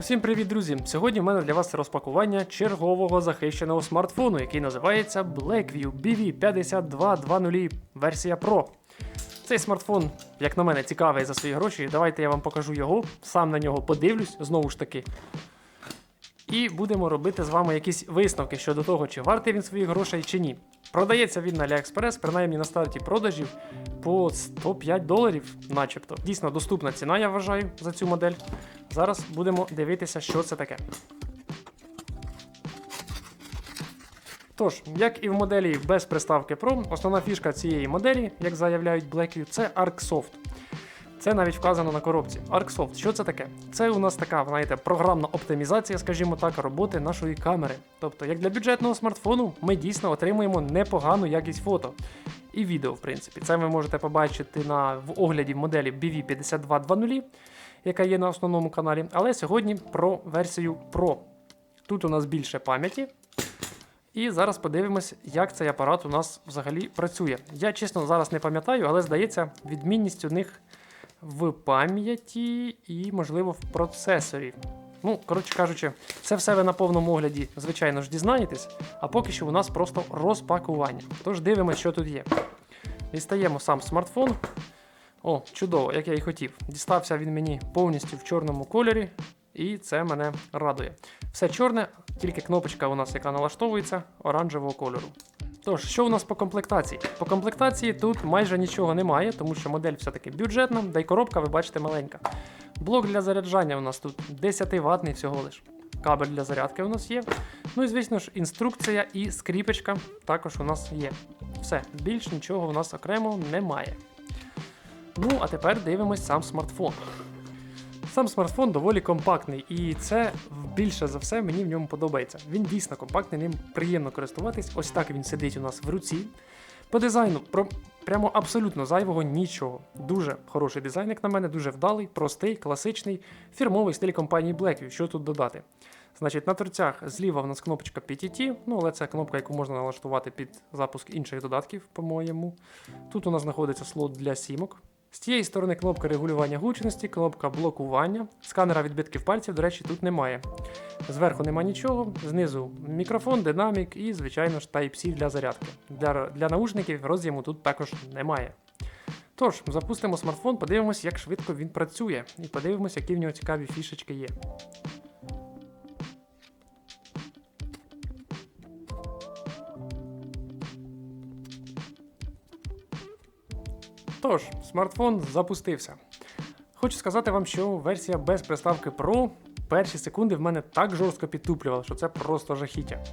Усім привіт, друзі! Сьогодні в мене для вас розпакування чергового захищеного смартфону, який називається Blackview BV5220 версія Pro. Цей смартфон, як на мене, цікавий за свої гроші. Давайте я вам покажу його, сам на нього подивлюсь, знову ж таки. І будемо робити з вами якісь висновки щодо того, чи вартий він своїх грошей чи ні. Продається він на AliExpress, принаймні на старті продажів по 105 доларів, начебто. Дійсно доступна ціна, я вважаю, за цю модель. Зараз будемо дивитися, що це таке. Тож, як і в моделі без приставки Pro, основна фішка цієї моделі, як заявляють Blackview, це ArcSoft. Це навіть вказано на коробці. ArcSoft, що це таке? Це у нас така, знаєте, програмна оптимізація, скажімо так, роботи нашої камери. Тобто, як для бюджетного смартфону, ми дійсно отримуємо непогану якість фото і відео, в принципі. Це ви можете побачити на в огляді моделі BV5220, яка є на основному каналі. Але сьогодні про версію Pro. Тут у нас більше пам'яті. І зараз подивимось, як цей апарат у нас взагалі працює. Я чесно зараз не пам'ятаю, але здається, відмінність у них в пам'яті і, можливо, в процесорі. Ну, коротше кажучи, це все ви на повному огляді, звичайно ж, дізнаєтесь, а поки що у нас просто розпакування. Тож дивимося, що тут є. Дістаємо сам смартфон. О, чудово, як я і хотів. Дістався він мені повністю в чорному кольорі, і це мене радує. Все чорне, тільки кнопочка у нас, яка налаштовується оранжевого кольору. Тож, що у нас по комплектації? По комплектації тут майже нічого немає, тому що модель все-таки бюджетна, да й коробка, ви бачите, маленька. Блок для заряджання у нас тут 10 ватний всього лиш. Кабель для зарядки у нас є. Ну і звісно ж, інструкція і скріпочка також у нас є. Все, більш нічого у нас окремо немає. Ну, а тепер дивимось сам смартфон. Сам смартфон доволі компактний, і це більше за все мені в ньому подобається. Він дійсно компактний, ним приємно користуватись. Ось так він сидить у нас в руці. По дизайну про прямо абсолютно зайвого нічого. Дуже хороший дизайн, як на мене, дуже вдалий, простий, класичний, фірмовий стиль компанії Blackview. Що тут додати? Значить, на торцях зліва в нас кнопочка PTT, ну але це кнопка, яку можна налаштувати під запуск інших додатків, по-моєму. Тут у нас знаходиться слот для сімок. З цієї сторони кнопка регулювання гучності, кнопка блокування. Сканера відбитків пальців, до речі, тут немає. Зверху нема нічого, знизу мікрофон, динамік і, звичайно ж, Type-C для зарядки. Для, для наушників роз'єму тут також немає. Тож, запустимо смартфон, подивимось, як швидко він працює, і подивимось, які в нього цікаві фішечки є. Тож, смартфон запустився. Хочу сказати вам, що версія без приставки Pro перші секунди в мене так жорстко підтуплювала, що це просто жахіття.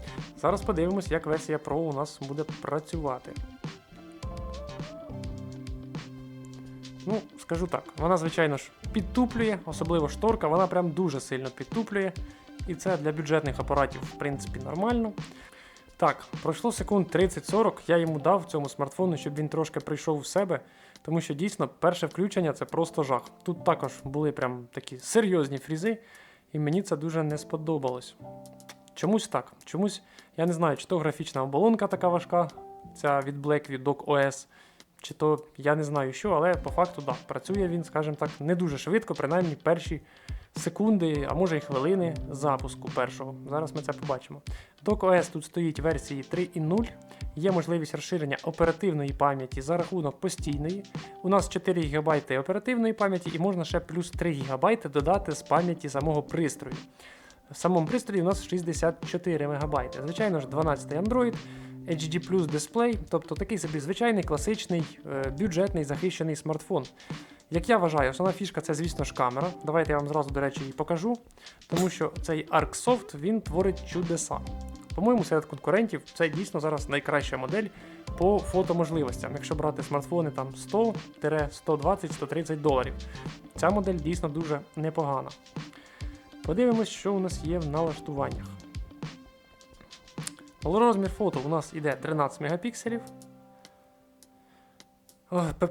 Зараз подивимось, як версія Pro у нас буде працювати. Ну, скажу так, вона, звичайно ж, підтуплює, особливо шторка, вона прям дуже сильно підтуплює. І це для бюджетних апаратів, в принципі, нормально. Так, пройшло секунд 30-40, я йому дав цьому смартфону, щоб він трошки прийшов в себе, тому що дійсно перше включення це просто жах. Тут також були прям такі серйозні фрізи, і мені це дуже не сподобалось. Чомусь так. Чомусь, я не знаю, чи то графічна оболонка така важка, ця від Blackview Dock OS, чи то я не знаю що, але по факту так, працює він, скажімо так, не дуже швидко, принаймні перші секунди, а може і хвилини запуску першого. Зараз ми це побачимо. DocOS тут стоїть версії 3.0. Є можливість розширення оперативної пам'яті за рахунок постійної. У нас 4 ГБ оперативної пам'яті і можна ще плюс 3 ГБ додати з пам'яті самого пристрою. В самому пристрої у нас 64 МБ. Звичайно ж, 12 Android, HD дисплей, тобто такий собі звичайний класичний е, бюджетний захищений смартфон. Як я вважаю, основна фішка це, звісно ж, камера. Давайте я вам зразу, до речі, її покажу, тому що цей ArcSoft він творить чудеса. По-моєму, серед конкурентів це дійсно зараз найкраща модель по фотоможливостям. Якщо брати смартфони там 100-120-130 доларів. Ця модель дійсно дуже непогана. Подивимось, що у нас є в налаштуваннях. Розмір фото у нас іде 13 мегапікселів.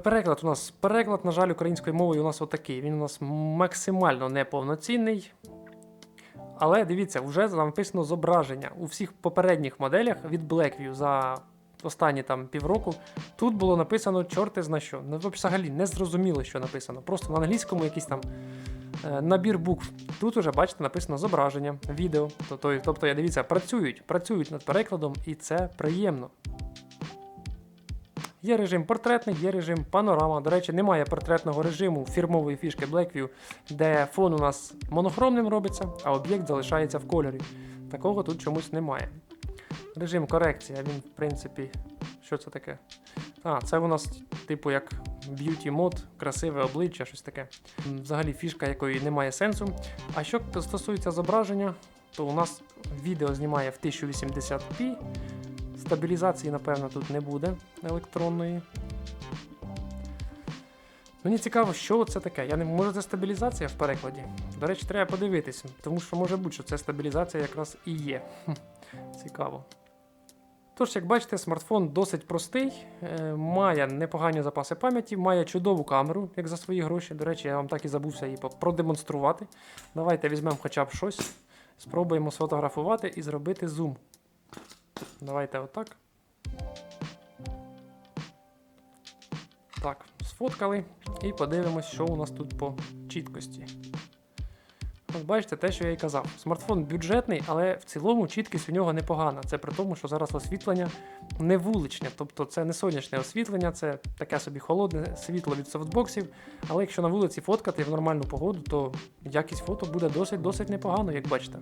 Переклад у нас переклад, на жаль, українською мовою у нас отакий. Він у нас максимально неповноцінний. Але дивіться, вже написано зображення. У всіх попередніх моделях від Blackview за останні там півроку. Тут було написано чорти зна що. Ну, взагалі не зрозуміло, що написано. Просто на англійському якісь там Е, Набір букв. Тут уже бачите, написано зображення, відео. Тобто, я дивіться, працюють, працюють над перекладом, і це приємно. Є режим портретний, є режим панорама. До речі, немає портретного режиму фірмової фішки Blackview, де фон у нас монохромним робиться, а об'єкт залишається в кольорі. Такого тут чомусь немає. Режим корекція, він, в принципі, що це таке? А, це у нас, типу, як б'юті мод, красиве обличчя, щось таке. Взагалі фішка, якої немає сенсу. А що стосується зображення, то у нас відео знімає в 1080p. Стабілізації, напевно, тут не буде електронної. Мені цікаво, що це таке. Я не може це стабілізація в перекладі. До речі, треба подивитися, тому що може бути, що це стабілізація якраз і є. Цікаво. Тож, як бачите, смартфон досить простий, е, має непогані запаси пам'яті, має чудову камеру, як за свої гроші. До речі, я вам так і забувся її продемонструвати. Давайте візьмемо хоча б щось, спробуємо сфотографувати і зробити зум. Давайте отак. Так, сфоткали і подивимось, що у нас тут по чіткості. От бачите, те, що я і казав. Смартфон бюджетний, але в цілому чіткість у нього непогана. Це при тому, що зараз освітлення не вуличне, тобто це не сонячне освітлення, це таке собі холодне світло від софтбоксів. Але якщо на вулиці фоткати в нормальну погоду, то якість фото буде досить-досить непогано, як бачите.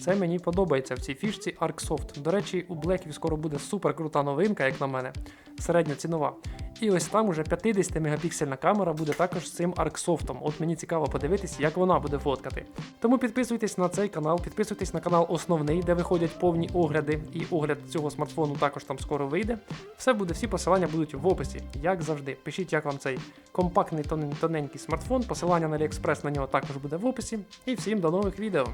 Це мені подобається в цій фішці ArcSoft. До речі, у Blackview скоро буде супер крута новинка, як на мене, середньоцінова. І ось там уже 50 мегапіксельна камера буде також з цим ArcSoft. От мені цікаво подивитись, як вона буде фоткати. Тому підписуйтесь на цей канал, підписуйтесь на канал основний, де виходять повні огляди, і огляд цього смартфону також там скоро вийде. Все буде, всі посилання будуть в описі, як завжди. Пишіть, як вам цей компактний тоненький смартфон. Посилання на AliExpress на нього також буде в описі. І всім до нових відео.